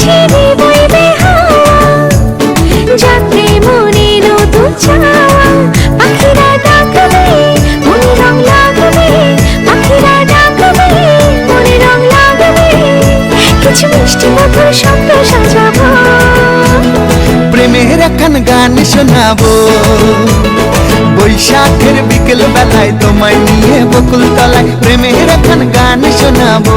ঝিরি বইবে হাওয়া। যাতে মনে নতুন চাওয়া পাখিরা ডাকবে, মনে রং প্রেমের এখন গান শোনাবো। বৈশাখের বিকেল বেলায় তোমায় নিয়ে বকুল তলায় প্রেমের এখন গান শোনাবো।